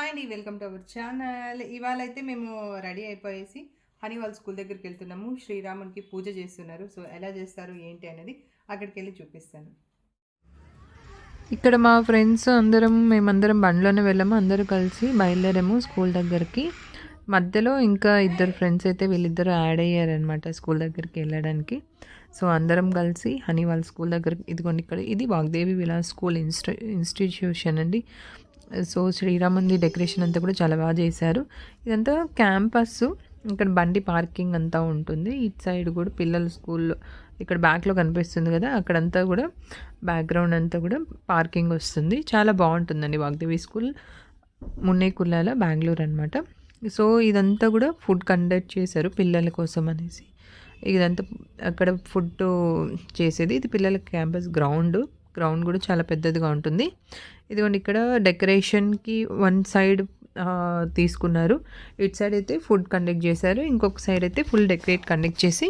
Hi అండి welcome to our channel ఇవాళ అయితే మేము రెడీ అయిపోయేసి హనీ వాళ్ళ స్కూల్ దగ్గరికి వెళ్తున్నాము. శ్రీరామునికి పూజ చేస్తున్నారు. సో ఎలా చేస్తారు ఏంటి అనేది అక్కడికి వెళ్ళి చూపిస్తాను. ఇక్కడ మా ఫ్రెండ్స్ అందరం మేమందరం బండిలోనే వెళ్ళాము. అందరూ కలిసి బయలుదేరాము స్కూల్ దగ్గరికి. మధ్యలో ఇంకా ఇద్దరు ఫ్రెండ్స్ అయితే వీళ్ళిద్దరూ యాడ్ అయ్యారనమాట స్కూల్ దగ్గరికి వెళ్ళడానికి. సో అందరం కలిసి హనీ వాళ్ళ స్కూల్ దగ్గర ఇదిగోండి ఇక్కడ ఇది వాగ్దేవి విలాస్ స్కూల్ ఇన్స్టి ఇన్స్టిట్యూషన్ అండి. సో శ్రీరామంది డెకరేషన్ అంతా కూడా చాలా బాగా చేశారు. ఇదంతా క్యాంపస్ ఇక్కడ బండి పార్కింగ్ అంతా ఉంటుంది. ఇటు సైడ్ కూడా పిల్లల స్కూల్లో ఇక్కడ బ్యాక్లో కనిపిస్తుంది కదా అక్కడంతా కూడా బ్యాక్గ్రౌండ్ అంతా కూడా పార్కింగ్ వస్తుంది. చాలా బాగుంటుందండి వాగ్దేవి స్కూల్. మున్నేకుల్లాల బెంగళూరు అనమాట సో ఇదంతా కూడా ఫుడ్ కండక్ట్ చేశారు పిల్లల కోసం అనేసి. ఇదంతా అక్కడ ఫుడ్ చేసేది. ఇది పిల్లల క్యాంపస్ గ్రౌండ్ గ్రౌండ్ కూడా చాలా పెద్దదిగా ఉంటుంది. ఇదిగోండి ఇక్కడ డెకరేషన్కి వన్ సైడ్ తీసుకున్నారు. ఇటు సైడ్ అయితే ఫుడ్ కండక్ట్ చేశారు. ఇంకొక సైడ్ అయితే ఫుల్ డెకరేట్ కండక్ట్ చేసి.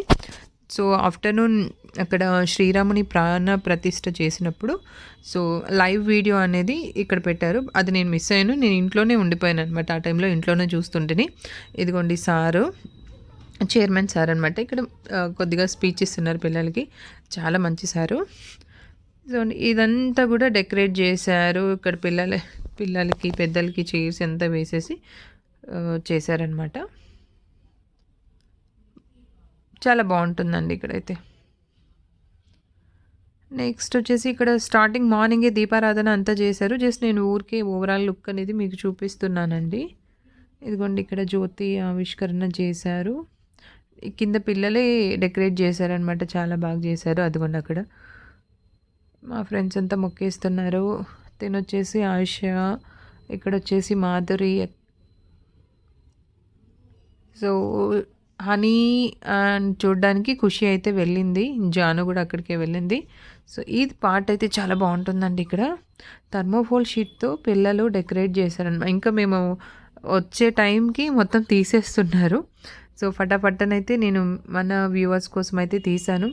సో ఆఫ్టర్నూన్ అక్కడ శ్రీరాముని ప్రాణ ప్రతిష్ట చేసినప్పుడు సో లైవ్ వీడియో అనేది ఇక్కడ పెట్టారు. అది నేను మిస్ అయ్యాను. నేను ఇంట్లోనే ఉండిపోయాను అనమాట ఆ టైంలో ఇంట్లోనే చూస్తుంటేని. ఇదిగోండి సారు. చైర్మన్ సార్ అనమాట ఇక్కడ కొద్దిగా స్పీచ్ ఇస్తున్నారు పిల్లలకి. చాలా మంచి సారు. సో ఇదంతా కూడా డెకరేట్ చేశారు ఇక్కడ పిల్లల పిల్లలకి పెద్దలకి చైర్స్ అంతా వేసేసి చేశారనమాట చాలా బాగుంటుందండి ఇక్కడైతే. నెక్స్ట్ వచ్చేసి ఇక్కడ స్టార్టింగ్ మార్నింగే దీపారాధన అంతా చేశారు. జస్ట్ నేను ఊరికే ఓవరాల్ లుక్ అనేది మీకు చూపిస్తున్నానండి. ఇదిగోండి ఇక్కడ జ్యోతి ఆవిష్కరణ చేశారు. కింద పిల్లలే డెకరేట్ చేశారనమాట చాలా బాగా చేశారు. అదిగోండి అక్కడ. మా ఫ్రెండ్స్ అంతా మొక్కేస్తున్నారు. తినొచ్చేసి ఆయుష ఇక్కడ వచ్చేసి మాధురి. సో హనీ అండ్ చూడడానికి ఖుషి అయితే వెళ్ళింది. జాను కూడా అక్కడికే వెళ్ళింది. సో ఈ పార్ట్ అయితే చాలా బాగుంటుందండి ఇక్కడ. థర్మోఫోల్ షీట్తో పిల్లలు డెకరేట్ చేశారనమాట ఇంకా మేము వచ్చే టైంకి మొత్తం తీసేస్తున్నారు. సో ఫటాఫట్టనైతే నేను మన వ్యూవర్స్ కోసం అయితే తీశాను.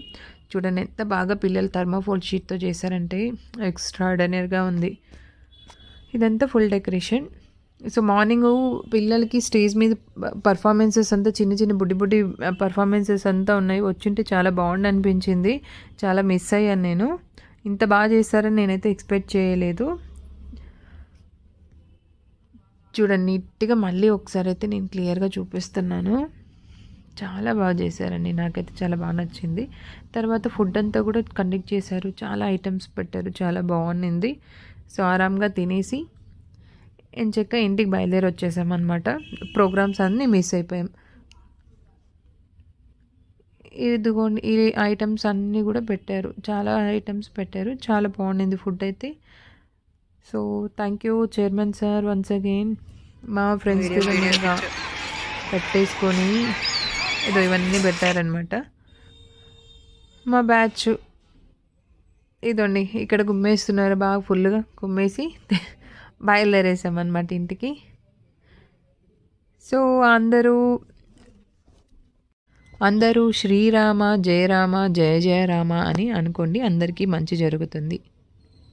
చూడండి ఎంత బాగా పిల్లలు థర్మోఫోల్ షీట్తో చేశారంటే ఎక్స్ట్రాడనరీగా ఉంది. ఇదంతా ఫుల్ డెకరేషన్. సో మార్నింగ్ పిల్లలకి స్టేజ్ మీద పర్ఫార్మెన్సెస్ అంతా చిన్న చిన్న బుడ్డి బుడ్డి పర్ఫార్మెన్సెస్ అంతా ఉన్నాయి. వచ్చింటే చాలా బాగుండి అనిపించింది చాలా మిస్ అయ్యాను నేను. ఇంత బాగా చేస్తారని నేనైతే ఎక్స్పెక్ట్ చేయలేదు. చూడండి నీట్గా మళ్ళీ ఒకసారి అయితే నేను క్లియర్గా చూపిస్తున్నాను. చాలా బాగా చేశారండి. నాకైతే చాలా బాగా నచ్చింది. తర్వాత ఫుడ్ అంతా కూడా కండక్ట్ చేశారు. చాలా ఐటమ్స్ పెట్టారు. చాలా బాగుంది సో ఆరామ్గా తినేసి ఎంచక్క ఇంటికి బయలుదేరి వచ్చేసామన్నమాట ప్రోగ్రామ్స్ అన్నీ మిస్ అయిపోయాం. ఇదిగోండి ఈ ఐటమ్స్ అన్నీ కూడా పెట్టారు. చాలా ఐటమ్స్ పెట్టారు. చాలా బాగుండింది ఫుడ్ అయితే. So thank you chairman sir once again. మా ఫ్రెండ్స్ పెట్టేసుకొని ఏదో ఇవన్నీ పెట్టారనమాట మా బ్యాచ్. ఇదండి ఇక్కడ గుమ్మేస్తున్నారు బాగా ఫుల్గా గుమ్మేసి బయలుదేరేసామన్నమాట ఇంటికి. సో అందరూ అందరూ శ్రీరామ జయరామ జయ జయరామ అని అనుకోండి అందరికీ మంచి జరుగుతుంది.